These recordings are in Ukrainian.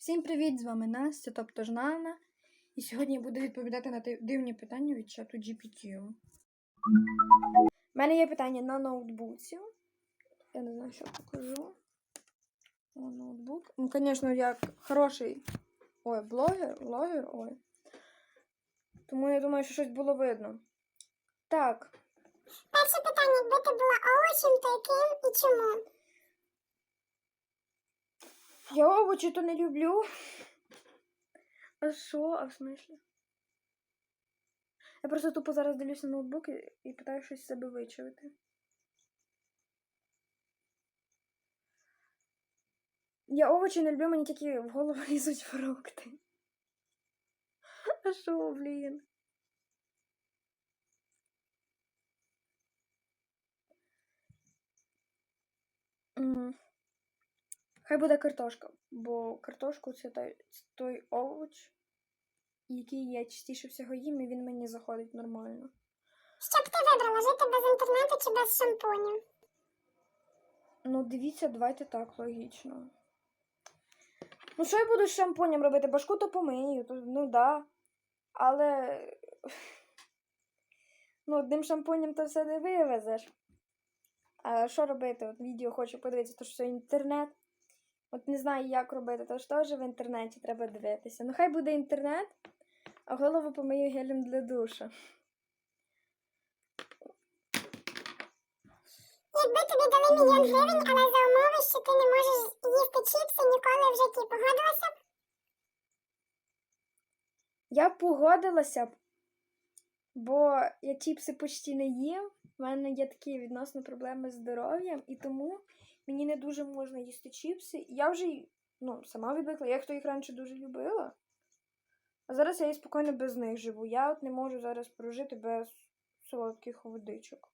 Всім привіт! З вами Настя, тобто Жнана. І сьогодні я буду відповідати на дивні питання від чату GPT. У мене є питання на ноутбуці. Я не знаю, що покажу. О, ноутбук. Ну, звісно, як хороший ой, блогер, блогер, ой. Тому я думаю, що щось було видно. Так, Перше питання, якби ти була овочем, то яким і чому? Я овочі то не люблю. А що? А в смислі? Я просто тупо зараз дивлюся на ноутбук і, і питаю щось себе вичавити. Я овочі не люблю, мені тільки в голову лізуть фрукти. А що, блін? М. Хай буде картошка, бо картошку це той, це той овоч, який я частіше всього їм, і він мені заходить нормально. Що б ти вибрала, жити без інтернету чи без шампуню? Ну, дивіться, давайте так, логічно. Ну, що я буду з шампунем робити? Башку то помию, то, ну да. Але. Ну, одним шампунем то все не вивезеш. А що робити? От відео хочу подивитися, то що інтернет. От не знаю, як робити, то ж теж в інтернеті треба дивитися. Ну, хай буде інтернет, а голову помию гелем для душа. Якби тобі дали мільйон гривень, але за умови, що ти не можеш їсти чіпси ніколи в житті, погодилася б? Я б погодилася б, бо я чіпси почти не їм. У мене є такі відносно проблеми з здоров'ям, і тому мені не дуже можна їсти чіпси. Я вже ну, сама відвикла, я хто їх раніше дуже любила. А зараз я і спокійно без них живу. Я от не можу зараз прожити без солодких водичок.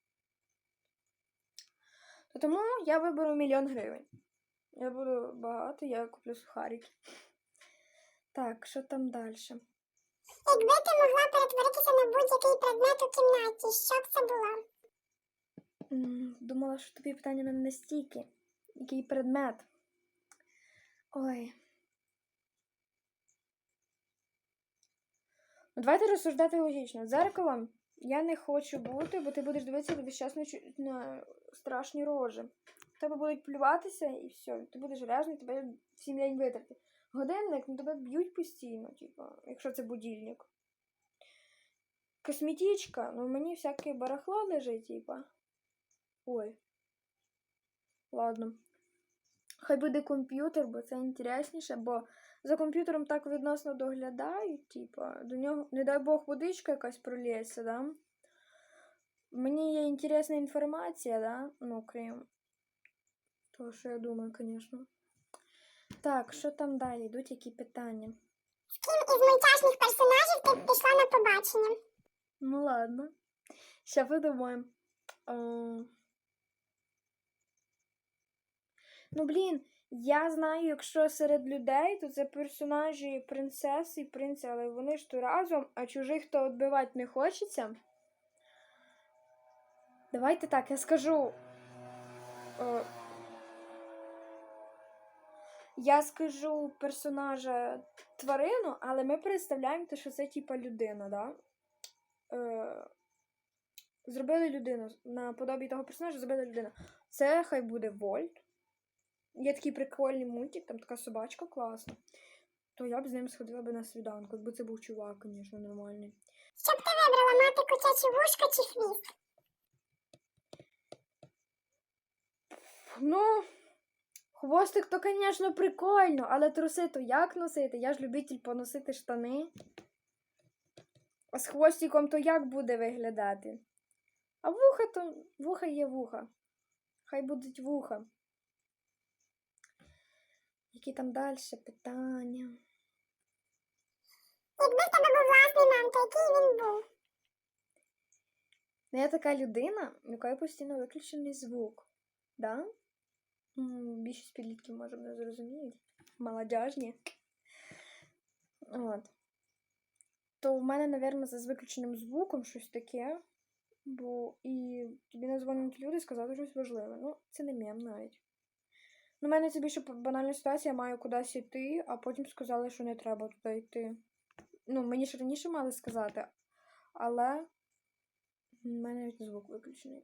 То тому я виберу мільйон гривень. Я буду багато, я куплю сухарики. Так, що там далі? Якби ти могла перетворитися на будь-який предмет у кімнаті, що б це було? Думала, що тобі питання не настільки. Який предмет? Ой. Ну, давайте розсуждати логічно. Дзеркалом я не хочу бути, бо ти будеш дивитися весь на, страшні рожі. Тебе будуть плюватися і все. Ти будеш грязний, тебе всім лень витерти. Годинник, ну тебе б'ють постійно, типу, якщо це будильник. Косметичка, ну мені всяке барахло лежить, типа. Ой. Ладно. Хай буде комп'ютер, бо це інтересніше, бо за комп'ютером так відносно доглядають, типа, до нього, не дай Бог, водичка якась пролється, да? Мені є інтересна інформація, да? Ну, крім того, що я думаю, звісно. Так, що там далі? Йдуть які питання? З ким із мультяшних персонажів ти б пішла на побачення? Ну ладно. Ще подумаємо. Е, Ну, блін, я знаю, якщо серед людей, то це персонажі принцеси і принци, але вони ж то разом, а чужих то відбивати не хочеться. Давайте так, я скажу. Е, Я скажу персонажа тварину, але ми представляємо, те, що це типа людина, да? Е, зробили людину на подобі того персонажа, зробили людину. Це хай буде Вольт. Є такий прикольний мультик, там така собачка класна. То я б з ним сходила би на свіданку, якби це був чувак, звісно, нормальний. Що б ти вибрала, мати котячі вушка чи хвіст? Ну, хвостик то, звісно, прикольно, але труси то як носити? Я ж любитель поносити штани. А з хвостиком то як буде виглядати? А вуха то вуха є вуха. Хай будуть вуха. Які там далі питання? Якби в тебе був власний мем, то який він був? Ну, я така людина, у якої постійно виключений звук. Да? Більшість підлітків, може, не зрозуміють. Молодяжні. От. То в мене, напевно, за виключеним звуком щось таке. Бо і тобі не дзвонять люди сказати щось важливе. Ну, це не мем навіть. Ну, в мене це більше банальна ситуація, я маю кудись йти, а потім сказали, що не треба туди йти. Ну, мені ж раніше мали сказати, але в мене навіть звук виключений.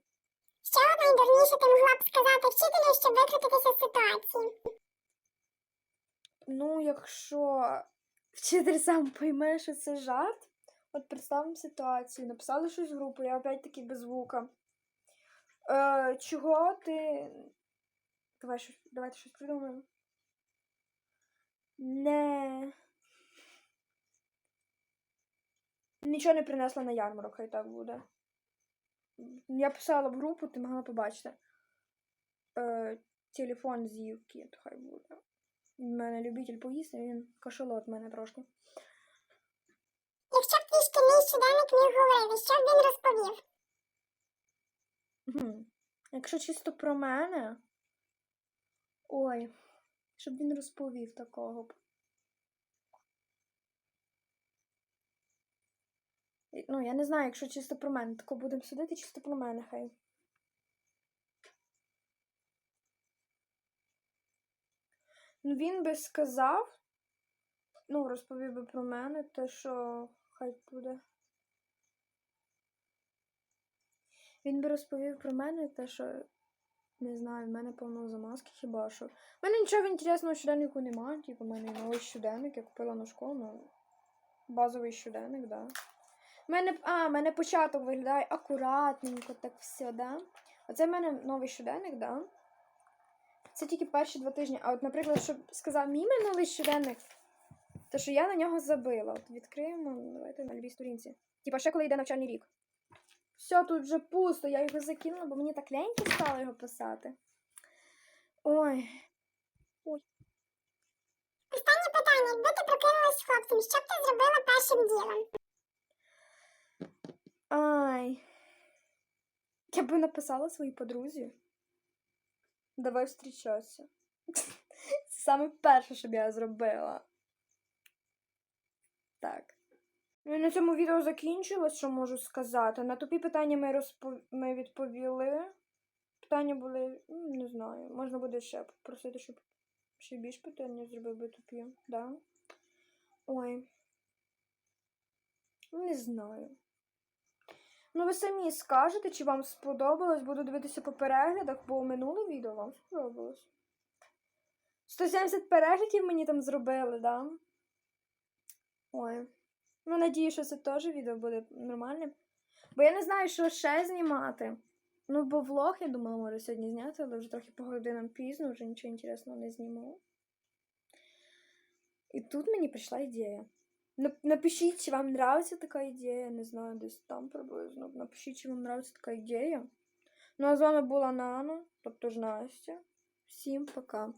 Що найдурніше ти могла б сказати вчителю, щоб викрутитися з ситуації? Ну, якщо вчитель сам пойме, що це жарт, от представимо ситуацію. Написали щось в групу, я опять-таки без звука. Е, чого ти. Давай щось, давайте щось придумаємо. Не. Нічого не принесла на ярмарок, хай так буде. Я писала в групу, ти могла побачити. Е, телефон з'їв кіт, хай буде. У мене любитель поїсти, він кашалот в мене трошки. Якщо б твій шкільний щоденник міг говорити, що б він розповів? Якщо чисто про мене. Ой, щоб він розповів такого б. Ну, я не знаю, якщо чисто про мене, тако будемо судити чисто про мене, хай. Ну, він би сказав, ну, розповів би про мене, те, що хай буде. Він би розповів про мене те, що не знаю, в мене повно замазки хіба що. В мене нічого інтересного щоденнику немає. Типу, в мене новий щоденник, я купила на школу, ну, базовий щоденник, да. В мене, а, в мене початок виглядає акуратненько, так все, да. Оце в мене новий щоденник, да. Це тільки перші два тижні. А от, наприклад, щоб сказав мій минулий щоденник, то що я на нього забила. От відкриємо, давайте на любій сторінці. Типа ще коли йде навчальний рік. Все, тут вже пусто, я його закинула, бо мені так лянько стало його писати. Ой. Ой. Останнє питання. Якби ти прокинулась хлопцем, що б ти зробила першим ділом? Ай. Я би написала своїй подрузі. Давай зустрічатися. Це саме перше, що б я зробила. Так. Ну і на цьому відео закінчилось, що можу сказати. На тупі питання ми, розпо... ми відповіли. Питання були, не знаю, можна буде ще попросити, щоб ще більш питання зробив би тупі, да? Ой. Не знаю. Ну, ви самі скажете, чи вам сподобалось. Буду дивитися по переглядах, бо минуле відео вам сподобалось. 170 переглядів мені там зробили, да? Ой. Ну, надію, що це теж відео буде нормальним. Бо я не знаю, що ще знімати. Ну, бо влог, я думала, може сьогодні зняти, але вже трохи по годинам пізно, вже нічого інтересного не зніму. І тут мені прийшла ідея. Напишіть, чи вам нравится така ідея, не знаю, десь там приблизно. Напишіть, чи вам нравится така ідея. Ну а з вами була Нана, тобто ж Настя. Всім пока.